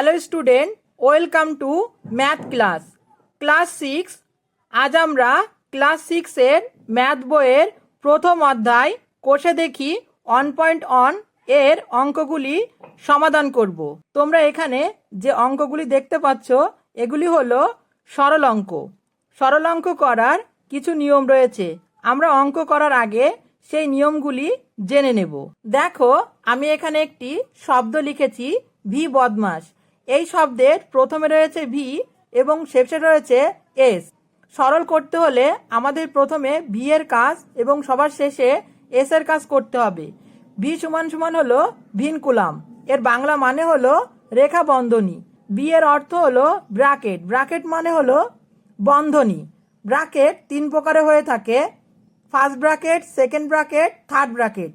Hello student welcome to math class class six আজ আমরা class সিক্সের ম্যাথ বইয়ের প্রথম অধ্যায় কোষে দেখি অন পয়েন্ট অন এর অঙ্কগুলি সমাধান করব। তোমরা এখানে যে অঙ্কগুলি দেখতে পাচ্ছ, এগুলি হলো সরল অঙ্ক। সরল অঙ্ক করার কিছু নিয়ম রয়েছে। আমরা অঙ্ক করার আগে সেই নিয়মগুলি জেনে নেব। দেখো, আমি এখানে একটি শব্দ লিখেছি, ভি বদমাস এই শব্দের প্রথমে রয়েছে ভি এবং শেষে রয়েছে এস সরল করতে হলে আমাদের প্রথমে ভি এর কাজ এবং সবার শেষে এস এর কাজ করতে হবে। ভি সমান সমান হলো ভিনকুলাম। এর বাংলা মানে হলো রেখা বন্ধনী বি এর অর্থ হলো ব্রাকেট ব্রাকেট মানে হলো বন্ধনী। ব্রাকেট তিন প্রকারে হয়ে থাকে। First bracket second bracket third bracket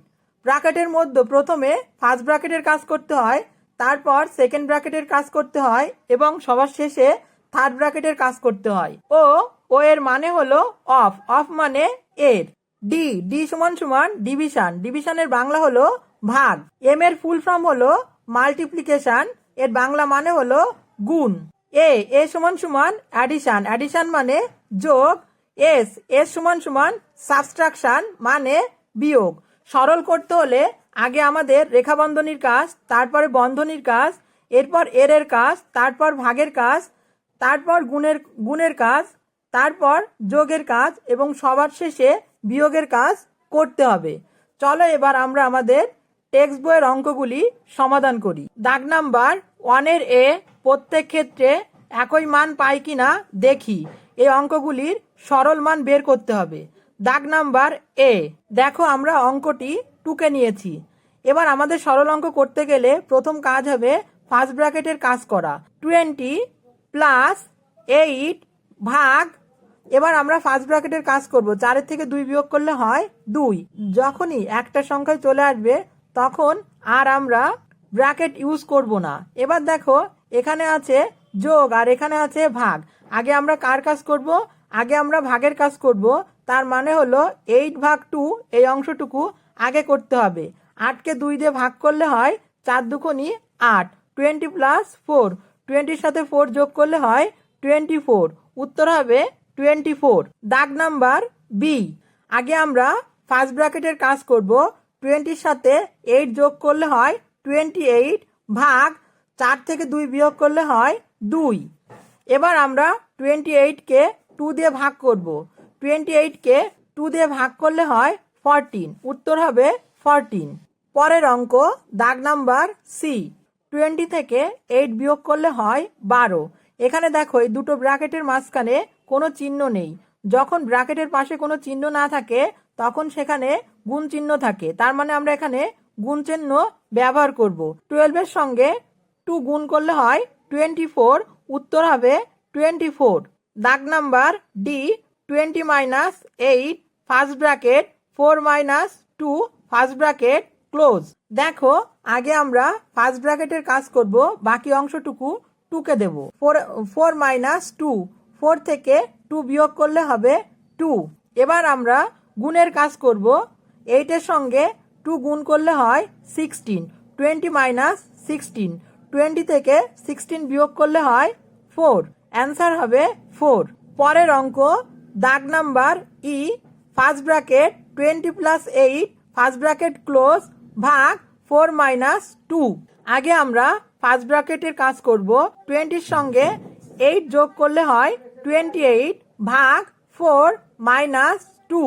ব্রাকেটের মধ্যে প্রথমে ফার্স্ট ব্রাকেটের কাজ করতে হয় তারপর সেকেন্ড ব্রাকেটের কাজ করতে হয় এবং সবার শেষে থার্ড ব্রাকেটের কাজ করতে হয়। ও ও এর মানে হলো অফ অফ মানে এর। ডি ডি সমান সমান ডিভিশন ডিভিশনের বাংলা হলো ভাগ। এম এর ফুল ফর্ম হলো মাল্টিপ্লিকেশন এর বাংলা মানে হলো গুণ। এ এ সমান সমান অ্যাডিশন অ্যাডিশন মানে যোগ। এস এস সমান সমান সাবস্ট্রাকশন মানে বিয়োগ। সরল করতে হলে আগে আমাদের রেখাবন্ধনীর কাজ, তারপরে বন্ধনীর কাজ, এরপর এর এর কাজ, তারপর ভাগের কাজ, তারপর গুণের গুণের কাজ, তারপর যোগের কাজ এবং সবার শেষে বিয়োগের কাজ করতে হবে। চলো এবার আমরা আমাদের টেক্সট বইয়ের অঙ্কগুলি সমাধান করি। দাগ নাম্বার ওয়ানের এ প্রত্যেক ক্ষেত্রে একই মান পাই কি না দেখি। এই অঙ্কগুলির সরল মান বের করতে হবে। দাগ নাম্বার এ। দেখো আমরা অঙ্কটি টুকে নিয়েছি। এবার আমাদের সরল অঙ্ক করতে গেলে প্রথম কাজ হবে ফার্স্ট ব্র্যাকেটের কাজ করা। টোয়েন্টি প্লাস এইট ভাগ, এবার আমরা ফার্স্ট ব্র্যাকেটের কাজ করব, চারের থেকে দুই বিয়োগ করলে হয় দুই। যখনই একটা সংখ্যায় চলে আসবে, তখন আর আমরা ব্র্যাকেট ইউজ করব না। এবার দেখো, এখানে আছে যোগ আর এখানে আছে ভাগ। আগে আমরা কার কাজ করব? আগে আমরা ভাগের কাজ করব। তার মানে হলো এইট ভাগ টু এই অংশটুকু আগে করতে হবে। আটকে দুই দিয়ে ভাগ করলে হয় চার দুখনি আট। Twenty plus four. টোয়েন্টির সাথে ফোর যোগ করলে হয় টোয়েন্টি ফোর। উত্তর হবে টোয়েন্টি ফোর। দাগ নাম্বার বি। আগে আমরা ফার্স্ট ব্র্যাকেটের কাজ করব। টোয়েন্টির সাথে এইট যোগ করলে হয় টোয়েন্টি এইট ভাগ চার থেকে দুই বিয়োগ করলে হয় দুই। এবার আমরা টোয়েন্টি এইটকে টু দিয়ে ভাগ করব। টোয়েন্টি এইটকে টু দিয়ে ভাগ করলে হয় ফরটিন উত্তর হবে ফরটিন পরের অঙ্ক, দাগ নাম্বার সি টোয়েন্টি থেকে এইট বিয়োগ করলে হয় বারো। এখানে দেখো, এই দুটো ব্র্যাকেটের মাঝখানে কোনো চিহ্ন নেই। যখন ব্র্যাকেটের পাশে কোনো চিহ্ন না থাকে, তখন সেখানে গুণ চিহ্ন থাকে। তার মানে আমরা এখানে গুণ চিহ্ন ব্যবহার করব। টুয়েলভের সঙ্গে টু গুণ করলে হয় টোয়েন্টি ফোর উত্তর হবে টোয়েন্টি ফোর দাগ number D twenty minus eight first bracket four minus two first bracket close. দেখো, আগে আমরা ফার্স্ট ব্র্যাকেটের কাজ করব, বাকি অংশটুকু টুকে দেব। Four four minus two, four থেকে টু বিয়োগ করলে হবে টু। এবার আমরা গুণের কাজ করব, এইটের সঙ্গে টু গুণ করলে হয় sixteen. Twenty minus sixteen. Twenty থেকে সিক্সটিন বিয়োগ করলে হয় ফোর। অ্যান্সার হবে ফোর। পরের অঙ্ক, দাগ number E, first bracket twenty plus eight, first bracket close, ভাগ ফোর মাইনাস টু। আগে আমরা ফার্স্ট ব্র্যাকেটের কাজ করব, টোয়েন্টির সঙ্গে এইট যোগ করলে হয় টোয়েন্টি এইট ভাগ ফোর মাইনাস টু।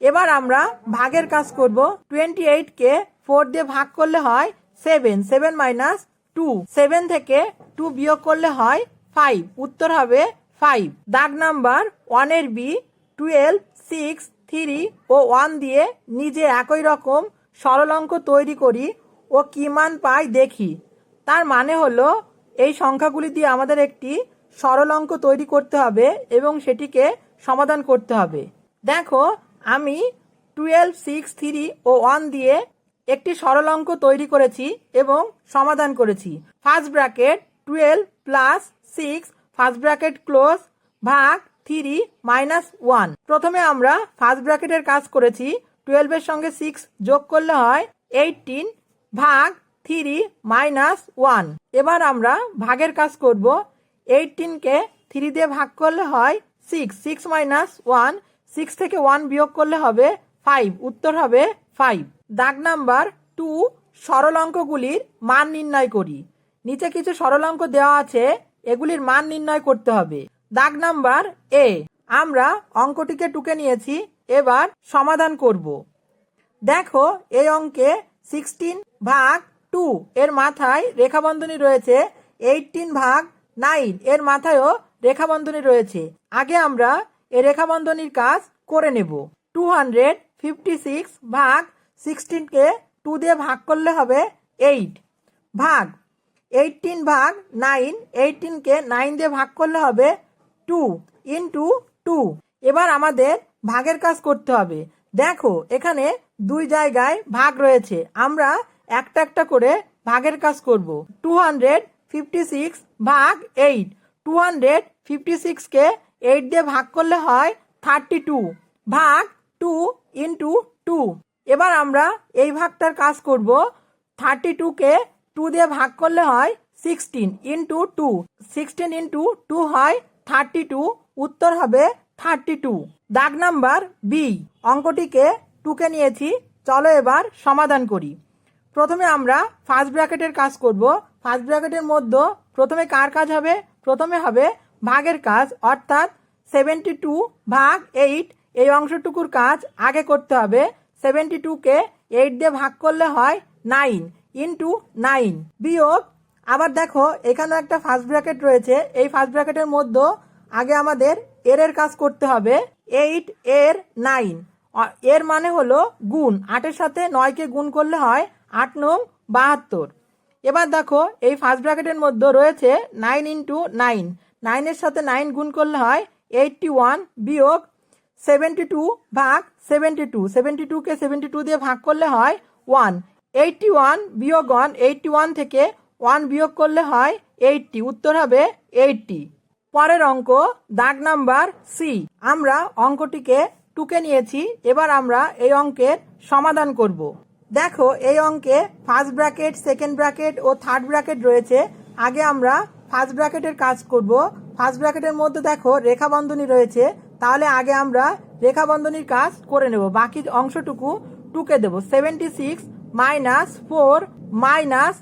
এবার আমরা ভাগের কাজ করব, টোয়েন্টি এইটকে ফোর দিয়ে ভাগ করলে হয় seven seven minus two. Seven থেকে টু বিয়োগ করলে হয় ফাইভ, উত্তর হবে ফাইভ। দাগ নাম্বার ওয়ানের বি, টুয়েলভ, সিক্স থ্রি ও ওয়ান দিয়ে নিজে একই রকম সরল অঙ্ক তৈরি করি ও কি মান পাই দেখি। তার মানে হলো, এই সংখ্যাগুলি দিয়ে আমাদের একটি সরল অঙ্ক তৈরি করতে হবে এবং সেটিকে সমাধান করতে হবে। দেখো, আমি টুয়েলভ, সিক্স, থ্রি ও ওয়ান দিয়ে একটি সরল অঙ্ক তৈরি করেছি এবং সমাধান করেছি। First bracket twelve plus six, first bracket close, ভাগ থ্রি মাইনাস ওয়ান প্রথমে আমরা ফার্স্ট ব্র্যাকেটের কাজ করেছি। টুয়েলভের সঙ্গে সিক্স যোগ করলে হয় এইটিন ভাগ থ্রি মাইনাস ওয়ান এবার আমরা ভাগের কাজ করব। এইটিনকে থ্রি দিয়ে ভাগ করলে হয় six six minus one six থেকে ওয়ান বিয়োগ করলে হবে ফাইভ উত্তর হবে ফাইভ দাগ নাম্বার টু সরল অঙ্কগুলির মান নির্ণয় করি। নিচে কিছু সরল অঙ্ক দেওয়া আছে, এগুলির মান নির্ণয় করতে হবে। দাগ নাম্বার এ আমরা অঙ্কটিকে টুকে নিয়েছি, এবার সমাধান করব। দেখো, এই অঙ্কে সিক্সটিন ভাগ টু এর মাথায় রেখাবন্ধনী রয়েছে এইটিন ভাগ নাইন এর মাথায়ও রেখাবন্ধনী রয়েছে। আগে আমরা এই রেখাবন্ধনীর কাজ করে নেব। টু হান্ড্রেড ফিফটি সিক্স ভাগ সিক্সটিনকে টু দিয়ে ভাগ করলে হবে এইট ভাগ এইটিন ভাগ নাইন এইটিনকে নাইন দিয়ে ভাগ করলে হবে টু ইন্টু টু এবার আমাদের ভাগের কাজ করতে হবে। দেখো, এখানে দুই জায়গায় ভাগ রয়েছে। আমরা একটা একটা করে ভাগের কাজ করব। টু হান্ড্রেড ফিফটি সিক্স ভাগ এইট টু হান্ড্রেড ফিফটি সিক্সকে এইট দিয়ে ভাগ করলে হয় থার্টি টু ভাগ টু ইন্টু টু এবার আমরা এই ভাগটার কাজ করব। থার্টি টুকে টু দিয়ে ভাগ করলে হয় sixteen into two sixteen into two হয় থার্টি টু, উত্তর হবে থার্টি টু। দাগ নাম্বার বি অঙ্কটিকে টুকে নিয়েছি। চলো এবার সমাধান করি। প্রথমে আমরা ফার্স্ট ব্র্যাকেটের কাজ করব। ফার্স্ট ব্র্যাকেটের মধ্যে প্রথমে কার কাজ হবে? প্রথমে হবে ভাগের কাজ, অর্থাৎ সেভেন্টি টু ভাগ এইট এই অংশটুকুর কাজ আগে করতে হবে। সেভেন্টি টুকে এইট দিয়ে ভাগ করলে হয় নাইন ইন্টু নাইন বিয়োগ আবার দেখো এখানে একটা ফার্স্ট ব্র্যাকেট রয়েছে। এই ফার্স্ট ব্র্যাকেটের মধ্যে আগে আমাদের এর এর কাজ করতে হবে। এইট এর নাইন এর মানে হলো গুণ। আটের সাথে নয়কে গুণ করলে হয় আট নং বাহাত্তর। এবার দেখো, এই ফার্স্ট ব্র্যাকেটের মধ্যে রয়েছে নাইন ইন্টু নাইন নাইনের সাথে নাইন গুণ করলে হয় এইটটি ওয়ান বিয়োগ সেভেন্টি টু ভাগ সেভেন্টি টু সেভেন্টি টুকে সেভেন্টি টু দিয়ে ভাগ করলে হয় ওয়ান এইটটি ওয়ান বিয়োগ ওয়ান এইটটি ওয়ান থেকে ওয়ান বিয়োগ করলে হয় এইটটি, উত্তর হবে এইটটি। পরের অঙ্ক, দাগ নাম্বার সি। আমরা অঙ্কটিকে টুকে নিয়েছি, এবার আমরা এই অঙ্কের সমাধান করব। দেখো, এই অঙ্কে ফার্স্ট ব্র্যাকেট সেকেন্ড ব্র্যাকেট ও থার্ড ব্র্যাকেট রয়েছে। আগে আমরা ফার্স্ট ব্র্যাকেটের কাজ করব। ফার্স্ট ব্র্যাকেটের মধ্যে দেখো রেখা বন্ধনী রয়েছে। তাহলে আগে আমরা রেখা বন্ধনীর কাজ করে নেব। বাকি অংশটুকু টুকে দেব। Seventy six minus four minus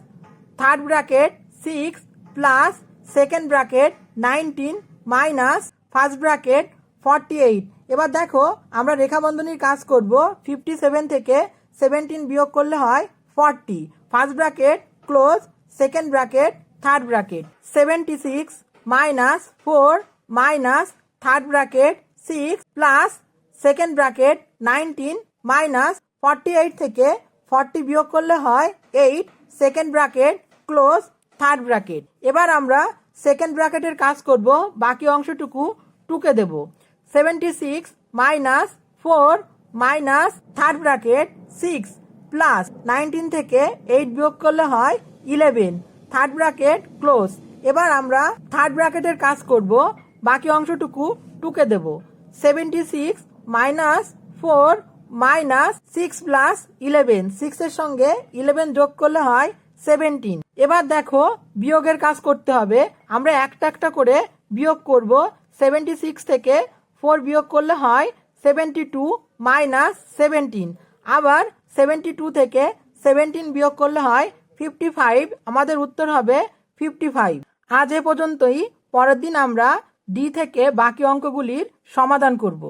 third bracket six plus second bracket nineteen minus first bracket forty eight. এবার দেখো, আমরা রেখাবন্ধনীর কাজ করব। ফিফটি সেভেন থেকে সেভেন্টিন বিয়োগ করলে হয় forty. First bracket close, second bracket third bracket. Seventy six minus four minus third bracket six plus second bracket nineteen minus forty eight থেকে ফর্টি বিয়োগ করলে হয় eight. Second bracket close third bracket এবার আমরা second ব্র্যাকেটের কাজ করব, বাকি অংশটুকু টুকে দেব। Seventy six minus four minus third bracket six plus nineteen থেকে এইট বিয়োগ করলে হয় ইলেভেন থার্ড ব্র্যাকেট ক্লোজ এবার আমরা থার্ড ব্র্যাকেটের কাজ করব, বাকি অংশটুকু টুকে দেব। Seventy six minus four minus six plus eleven সিক্সের সঙ্গে ইলেভেন যোগ করলে হয় সেভেন্টিন এবার দেখো বিয়োগের কাজ করতে হবে। আমরা একটা একটা করে বিয়োগ করব। সেভেন্টি সিক্স থেকে ফোর বিয়োগ করলে হয় সেভেন্টি টু মাইনাস সেভেন্টিন আবার সেভেন্টি টু থেকে সেভেন্টিন বিয়োগ করলে হয় ফিফটি ফাইভ আমাদের উত্তর হবে ফিফটি ফাইভ আজ এ পর্যন্তই। পরের দিন আমরা ডি থেকে বাকি অঙ্কগুলির সমাধান করব।